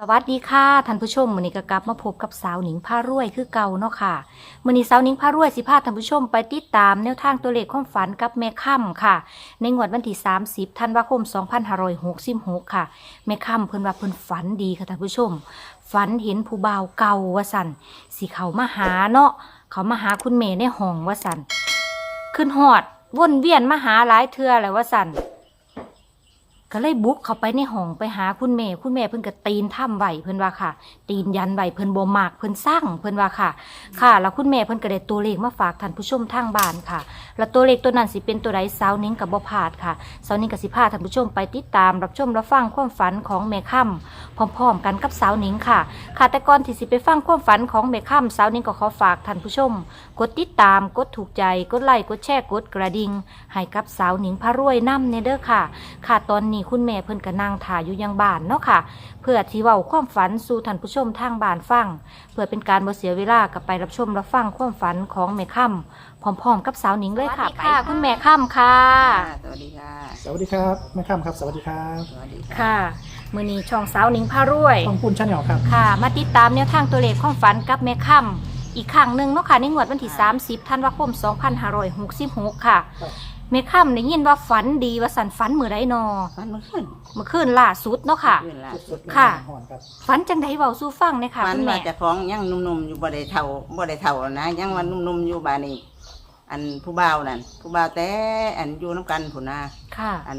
สวัสดีค่ะท่านผู้ชมมือนี้ก็กลับมาพบกับสาวหนิงผ้ารวยคือเก่าเนาะค่ะมือนี้สาวหนิงผ้ารวยสิพาท่านผู้ชมไปติดตามแนวทางตัวเลขความฝันกับแม่ค่ำค่ะ ในงวดวันที่ 30ธันวาคม 2566 ค่ะแม่ค่ำเพิ่นว่าเพิ่นฝันดีค่ะท่านผู้ชม ฝันเห็นผู้บ่าวเก่าว่าสันสิเขามาหาเนาะเขามาหาคุณแม่ในห้องว่าสันขึ้นฮอดวนเวียนมาหาหลายเทื่อแล้วว่าสัน ก็เลยบุกเข้าไปในห้องไปหาคุณแม่ คุณแม่เพิ่นก็ตีนถ้ำไหวเพิ่นว่าค่ะ ตีนยันไหวเพิ่นบ่มากเพิ่นสร้างเพิ่นว่าค่ะ ค่ะ แล้วคุณแม่เพิ่นก็ได้ตัวเลขมาฝากท่านผู้ชมทางบ้านค่ะ แล้วตัวเลขตัวนั้นสิเป็นตัวใดสาวนิ้งกับบ่พลาดค่ะสาวนิ้งกับสิพาท่านผู้ชมไปติดตามรับชมรับฟังความฝันของแม่ค่ำพร้อมๆกันกับสาวนิ้งค่ะ ค่ะแต่ก่อนที่สิไปฟังความฝันของแม่ค่ำสาวนิ้งก็ขอฝากท่านผู้ชม กดติดตามกดถูกใจกดไลค์กดแชร์กดกระดิ่งให้กับสาวนิงพระรวยนำเนเด้อค่ะ ค่ะตอนนี้คุณแม่เพิ่นก็นั่งถ่ายอยู่ยังบ้านเนาะค่ะ เพื่อที่เว้าความฝันสู่ท่านผู้ชมทางบ้านฟัง เพื่อเป็นการบ่เสียเวลากับไปรับชมรับฟังความฝันของแม่ค่ำพร้อมๆ กับสาวหนิงเลยค่ะค่ะคุณแม่ค่ำค่ะ ค่ะสวัสดีค่ะ สวัสดีครับแม่ข้ามครับ สวัสดีครับสวัสดีค่ะ ค่ะมื้อนี้ช่องสาวหนิงพระรวย ต้องพูนชาแนลครับ ค่ะ มาติดตามแนวทางตัวเลขความฝันกับแม่ค่ำอีกครั้งหนึ่งเนาะค่ะในงวดวันที่ 30ธันวาคม 2566 ค่ะ ครับ แม่ค่ำได้ยินว่าฝันดีว่าสันฝันมื้อใดนอฟันเมื่อคืนเมื่อคืนล่าสุดเนาะค่ะคืนล่าสสุดดๆค่ะหอนครับฝันจังไดเว้าสู่ฟังเลยค่ะฟันคุณว่าแม่เจะฟ้าของยังหนุ่มๆอยู่บ่ได้เท่าบ่ได้เท่านะยังว่าหนุ่มๆอยู่บ้านนี้อันผู้บ่าวนั่นผู้บ่าวแต่อันอยู่น้ำกันผุนนาค่ะ อัน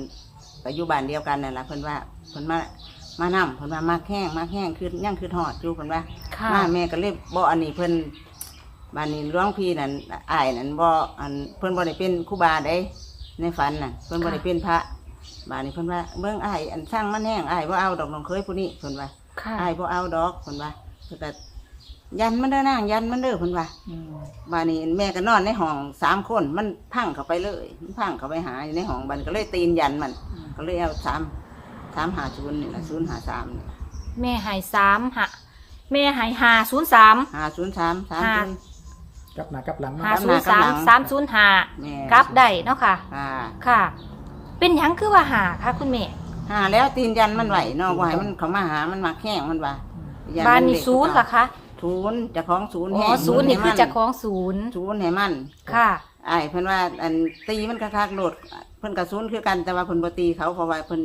ก็อยู่บ้านเดียวกันนั่นล่ะเพิ่นว่าเพิ่นมามานํเพิ่นว่ามาแข้งมาแข้งคือยังคือทอดอยู่เพิ่นว่าค่ะ มาแม่ก็เลยบ่อันนี้เพิ่น บ้านนี้หลวงพี่นั่นอ้ายนั่นบ่อันเพิ่นบ่ได้เป็นครูบาได้ในฝันน่ะ เพิ่นบ่ได้เป็นพระบ้านนี้เพิ่นว่าเบิ่งอ้ายอันสร้างมันแห้งอ้ายบ่เอาดอกน้องเคยผู้นี้เพิ่นว่าค่ะอ้ายบ่เอาดอกเพิ่นว่าเพิ่นก็ยันมันเด้อนางยันมันเด้อเพิ่นว่าอืมบ้านนี้แม่ก็นอนในห้องสามคนมันพังเข้าไปเลยมันพังเข้าไปหาอยู่ในห้องบันก็เลยตีนยันมัน ก็เลยเอาสามสามหาศูนย์นี่แหละศูนย์หาสามนี่แม่ใหายสามหะแม่ใหายหาศูนย์สาม หาศูนย์สามสามหาศูนย์ กลับหน้ากลับหลังหาเนาะศูนย์สามสามศูนย์หาแม่กลับได้เนาะค่ะ อ่าค่ะ เป็นหยังคือว่าหาค่ะคุณแม่ หาแล้วตีนยันมันไหวเนาะว่าให้มันเขามาหามันมาแข้งมันว่ายับ้านมันี้เด็กศูนย์เหรอคะศูนย์เจะของศูนย์อ๋แห้องศูนย์นี่คือให้มัเจะของศูนย์ศูนย์ให้มัน ค่ะ ไอ้ายเพิ่นว่าอันตีมันคักๆโดดเพิ่นกับศูนย์คือกันแต่ว่าเพิ่นบ่ตีเขาเพราะว่าเพิ่น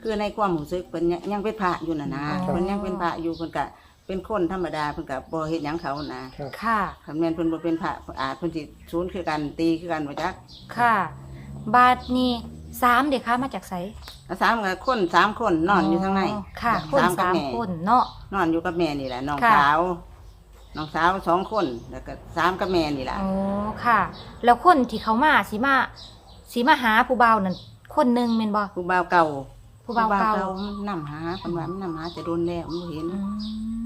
คือในความรู้สึกเพิ่นยังยังเป็นพระอยู่น่ะนะอ๋อเพิ่นยังเป็นพระอยู่เพิ่นก็ เป็นคนธรรมดาเพิ่นก็บ่เฮ็ดหยังเขานะครับค่ะ คันแม่นเพิ่นบ่เป็นพระอาจเพิ่นสิศูนย์คือกันตีคือกันบ่จักค่ะ บาทนี้สามเด็กค่ะมาจากไสแล้วสามก็คนสามคนนอนอยู่ข้างในค่ะ คนสามกับสามแม่คนเนาะ นอนอยู่กับแม่นี่แหละน้องค่ะ สาวน้องสาวสองคนแล้วก็สามกับแม่นี่แหละอ๋อค่ะ แล้วคนที่เขามาสีมาสีมาหาผู้เบาวนั่นคนหนึ่งเมนบ่ผู้บ่าวเก่า ผู้บ่าวเก่ามันนำหาเพิ่นว่ามันนำหาจะโดนแล้วมันบ่เห็นอื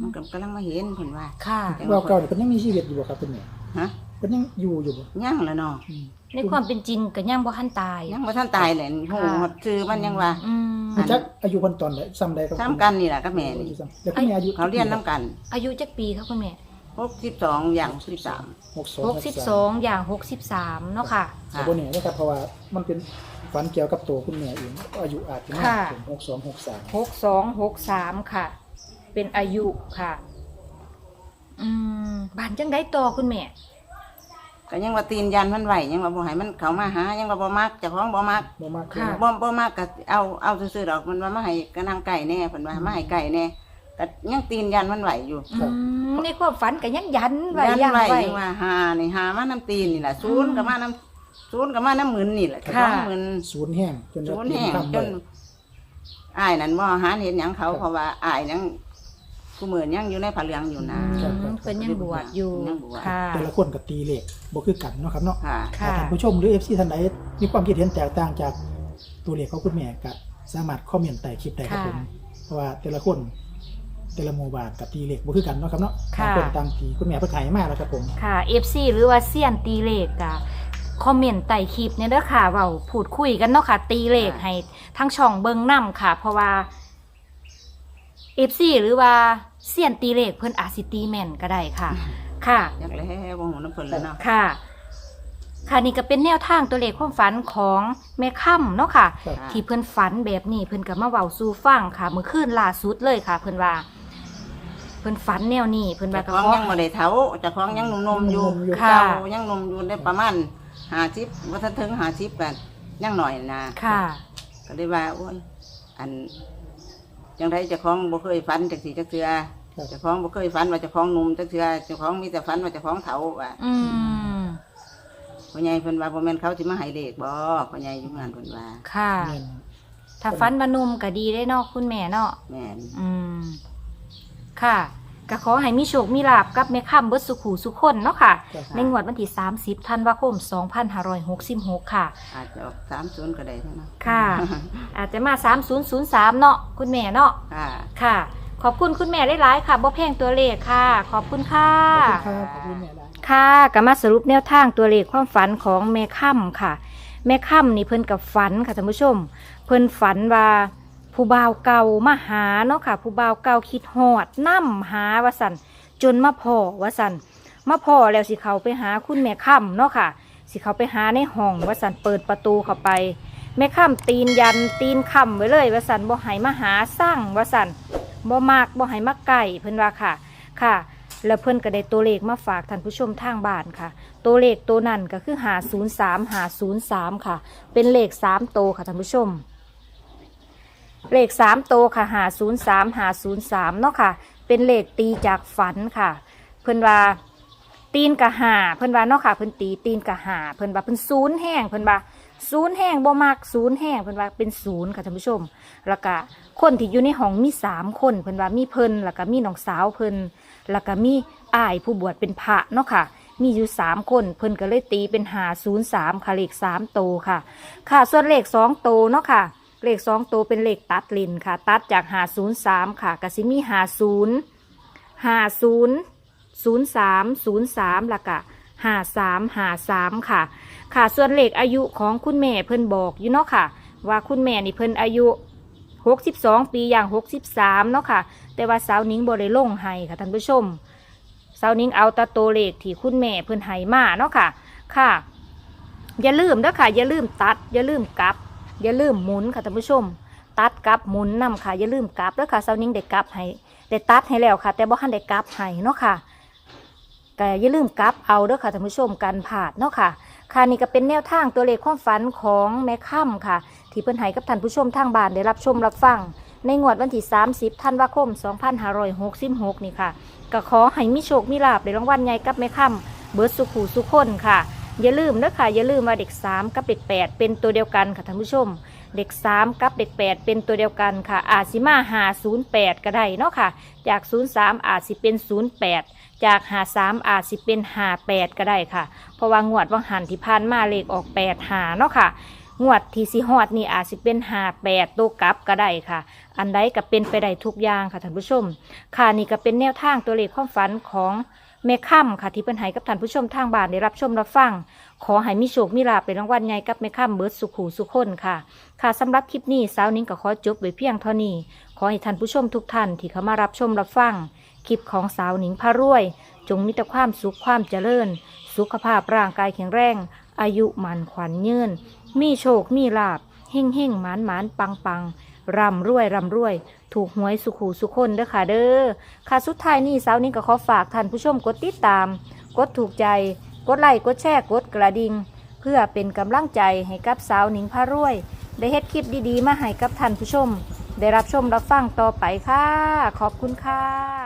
มันมก็กำลังมาเห็นเพิ่นว่าค่ะเราเก่าเนี่ยเป็นยังมีชีวิตอยู่บ่ครับเป็นเนี่ยฮะเป็นยังอยู่อยู่บ่ยังแล้วเนาะอืมในความเป็นจริงก็ยังบ่ทันตาย ยังบ่ทันตายเลยโหค่ะหดชื่อมันยังว่า อืมรู้จักอายุคนตอนไหนซ้ำใดครับซ้ำกันนี่แหละกับแม่นี่ แล้วคุณแม่อายุเขาเรียนน้ำกันอายุจักปีครับคุณแม่62อย่าง13หกสองหกสิบสองอย่างหกสิบสามเนาะค่ะแต่บ่เนี่ยนะครับเพราะว่ามันเป็น ฝันเกี่ยวกับตัวคุณแม่เองอายุอาจจะมากค่ะ ถึงหกสองหกสามหกสองหกสามค่ะ เป็นอายุค่ะ อืมบ้านจังได้ต่อคุณแม่ ก็ยังว่าตีนยันมันไหวยังว่าบ่ให้มันเข้ามาหายังว่าบ่มักเจ้าของบ่มักบ่มากค่ะ บ่บ่มักก็เอาเอาซื่อๆดอกมันว่ามาให้กระนางไก่แน่เพิ่นว่ามาให้ไก่แน่ก็ยังตีนยันมันไหวอยู่อืมในความฝันก็ยังยันไว้ยันยังไหวไว้ ยังว่าหานี่หามาน้ำตีนนี่แหละศูนย์ก็มาน้ำ ศูนย์ก็มาน้ำหมื่นนี่แหละเจ้าของค่ะหมื่น ศูนย์แห้งจนศูนย์แห้งทำจไว้นอ้ายนั่นบ่หาเห็นหยังเขาครับเพราะว่าอ้ายยังกูเหมือนยังอยู่ในผ้าเหลืองอยู่นะ อืมครับเพิ่นยังบวชอยู่ยังบวช ค่ะ แต่ละคนก็ตีเลขบ่คือกันเนาะครับเนาะค่ะ ค่ะ ท่านผู้ชมหรือ FC ท่านใดมีความคิดเห็นแตกต่างจากตัวเลขของคุณแม่ก็สามารถคอมเมนต์ใต้คลิปได้ครับค่ะผมเพราะว่าแต่ละคนแต่ละหมู่บ้านกับตีเลขบ่คือกันเนาะครับเนาะค่ะ ต่างคนต่างตีคุณแม่เพิ่นขายมาแล้วครับผม ค่ะ FC หรือว่าเซียนตีเลขอะ คอมเมนต์ใต้คลิปเนี่ยเด้อค่ะเว้าพูดคุยกันเนาะค่ะ ตีเลขค่ะให้ทั้งช่องเบิ่งนํค่ะ เพราะว่า FC หรือว่าเซียนตีเลขเพิ่นอาจสิตีแม่นก็ได้ค่ะ ค่ะ อยากแล้วบ่หูน้ำเพิ่นแล้วเนาะ ค่ะ ค่ะนี่ก็เป็นแนวทางตัวเลขความฝันของแม่ค่ำเนาะค่ะ ครับค่ะที่เพิ่นฝันแบบนี้เพิ่นก็มาเว้าสู่ฟังค่ะ เมื่อคืนล่าสุดเลยค่ะ เพิ่นว่าพิ่นฝันแนวนี้เพิ่นว่าเจ้าก็ของขอยังบ่ได้เฒ่าเจ้าของยังหนุ่มๆอยู่หนุ่มๆอยู่ค่ะ เจ้ายังหนุ่มอยู่ได้ประมาณ 50บ่ทันถึง50กันยังหน่อยนะค่ะ ก็เลยว่าโอ้ยอันจังไดเจ้าของบ่เคยฝันจักสิจักเทื่อครับเจ้าของบ่เคยฝันว่าเจ้าของหนุ่มจักเทื่อเจ้าของมีแต่ฝันว่าเจ้าของเฒ่าว่าอืมพ่อใหญ่เพิ่นว่าบ่แม่นเขาสิมาให้เลขบ่พ่อใหญ่อยู่งานเพิ่นว่าค่ะแม่นถ้าฟันบานุ่มก็ดีได้เนาะคุณแม่เนาะแม่นอืมค่ะ ก็ขอให้มีโชคมีลาบกับแม่ค่ำเบิดสุขูสุขคนเนาะค่ะครับในงวดวันที่ 30ธันวาคม 2566 ค่ะ อาจจะออก30ก็ได้เท่านั้นค่ะ อาจจะมา 3003 เนาะคุณแม่เนาะค่ะ ค่ะ ขอบคุณคุณแม่หลายๆค่ะบ่แพงตัวเลขค่ะ ขอบคุณค่ะ ขอบคุณครับขอบคุณแม่หลาย ค่ะก็มาสรุปแนวทางตัวเลขความฝันของแม่ค่ำค่ะ แม่ค่ำนี่เพิ่นกับฝันค่ะท่านผู้ชม เพิ่นฝันว่า ผู้บ่าวเก่ามาหาเนาะค่ะ ผู้บ่าวเก่าคิดฮอดนํหาว่าสันจนมาพ่อว่าสันมาพ่อแล้วสิเขาไปหาคุณแม่ค่ำเนาะค่ะ สิเขาไปหาในห้องว่าสันเปิดประตูเข้าไป แม่ค่ำตีนยันตีนค่ำไว้เลยว่าสันบ่ให้มาหาสร้างว่าสันบ่มากบ่ให้มาไก่เพิ่นว่าค่ะค่ะ แล้วเพิ่นก็ได้ตัวเลขมาฝากท่านผู้ชมทางบ้านค่ะ ตัวเลขตัวนั้นก็คือหาศูนย์สามหาศูนย์สามค่ะ เป็นเลขสามโตค่ะท่านผู้ชม เลขสามโตค่ะหาศูนย์สามหาศูนย์สามเนาะค่ะ เป็นเลขตีจากฝันค่ะ เพิ่อนว่าตีนกะหาเพิ่อนว่าเนาะค่ะเพิ่อนตีตีนกะหาเพิ่อนว่าเพิ่อนศูนย์แห้งเพิ่อนว่าศูนย์แห้งบ่มากศูนย์แห้งเพิ่อนว่าเป็นศูนย์ค่ะท่านผู้ชม แล้วก็คนที่อยู่ในห้องมีสามคนเพิ่อนว่ามีเพิ่นแล้วก็มีน้องสาวเพิ่นแล้วก็มีอ้ายผู้บวชเป็นพระเนาะค่ะมีอยู่สามคน เพิ่นก็เลยตีเป็นหาศูนย์สามค่ะเลขสามโตค่ะ ค่ะส่วนเลขสองโตเนาะค่ะ เลขสองโตวเป็นเลขตัดลินค่ะ ตัดจากหาศูนย์สามค่ะก็สิมีหาศูนย์หาศูนย์ศูนย์สามศูนย์สามล้วก็หาสามหาสามค่ะ ค่ะส่วนเลขอายุของคุณแม่เพิ่นบอกอยู่เนาะค่ะ ว่าคุณแม่นี่เพิ่นอายุ62ปีอย่าง63เนาะค่ะ แต่ว่าสาวนิ้งบ่ได้ลงให้ค่ะท่านผู้ชมสาวนิ้งเอาตาโตเลขที่คุณแม่เพิ่นให้มาเนาะค่ะ ค่ะ อย่าลืมเด้อค่ะ อย่าลืมตัด อย่าลืมกลับ อย่าลืมหมุนค่ะท่านผู้ชม ตัดกลับหมุนนํค่ะอย่าลืมกลับเด้อค่ะสาวนิ้งได้กลับให้ได้ตัดให้แล้วค่ะ แต่บ่ทันได้กลับให้เนาะค่ะแต่อย่าลืมกลับเอาเด้อค่ะท่านผู้ชมกันผาดเนาะค่ะค่ะนี่ก็เป็นแนวทางตัวเลขความฝันของแม่ค่ำค่ะ ที่เพิ่นให้กับท่านผู้ชมทางบ้านได้รับชมรับฟัง ในงวดวันที่ 30ธันวาคม 2566 นี่ค่ะ ก็ขอให้มีโชคมีลาบในรางวัลใหญ่กับแม่ค่ำเบิร์ดสุขูสุขคนค่ะ อย่าลืมนะค่ะอย่าลืมว่าเด็ก 3 กับเด็ก 8 เป็นตัวเดียวกันค่ะท่านผู้ชม เด็ก 3 กับเด็ก 8 เป็นตัวเดียวกันค่ะ อาจสิมาหา08 ก็ได้เนาะค่ะ จาก 03 อาจสิเป็น 08 จากหา3อาจสิเป็นหา8ก็ได้ค่ะ เพราะว่างวดวังหันที่ผ่านมาเลขออก8หาเนาะค่ะงวดที่สิฮอดนี่อาจสิเป็นหา8ตัวกลับก็ได้ค่ะ อันใดก็เป็นไปได้ทุกอย่างค่ะท่านผู้ชม ค่ะนี่ก็เป็นแนวทางตัวเลขความฝันของ แม่ค่ำค่ะที่เป็นให้กับท่านผู้ชมทางบ้านได้รับชมรับฟัง ขอให้มีโชคมีลาภเป็นรางวัลใหญ่กับแม่ค่ำเบิร์ดสุขหูสุขคนค่ะ ค่ะสำหรับคลิปนี้สาวนิ้งก็ขอจบไว้เพียงเท่านี้ ขอให้ท่านผู้ชมทุกท่านที่เข้ามารับชมรับฟังคลิปของสาวนิงพารวย จงมีแต่ความสุขความเจริญ สุขภาพร่างกายแข็งแรง อายุมันขวัญยืนมีโชคมีลาบเฮ่งเฮ่งหมานหมานปังปัง ร่ำรวยร่ำรวย ถูกหวยสุขูสุขคนเด้อค่ะเด้อค่ะสุดท้ายนี้สาวนี้ก็ขอฝากท่านผู้ชมกดติดตาม กดถูกใจ กดไลค์กดแชร์กดกระดิ่งเพื่อเป็นกำลังใจให้กับสาวหนิงพารวย ได้เฮ็ดคลิปดีๆ มาให้กับท่านผู้ชม ได้รับชมรับฟังต่อไปค่ะ ขอบคุณค่ะ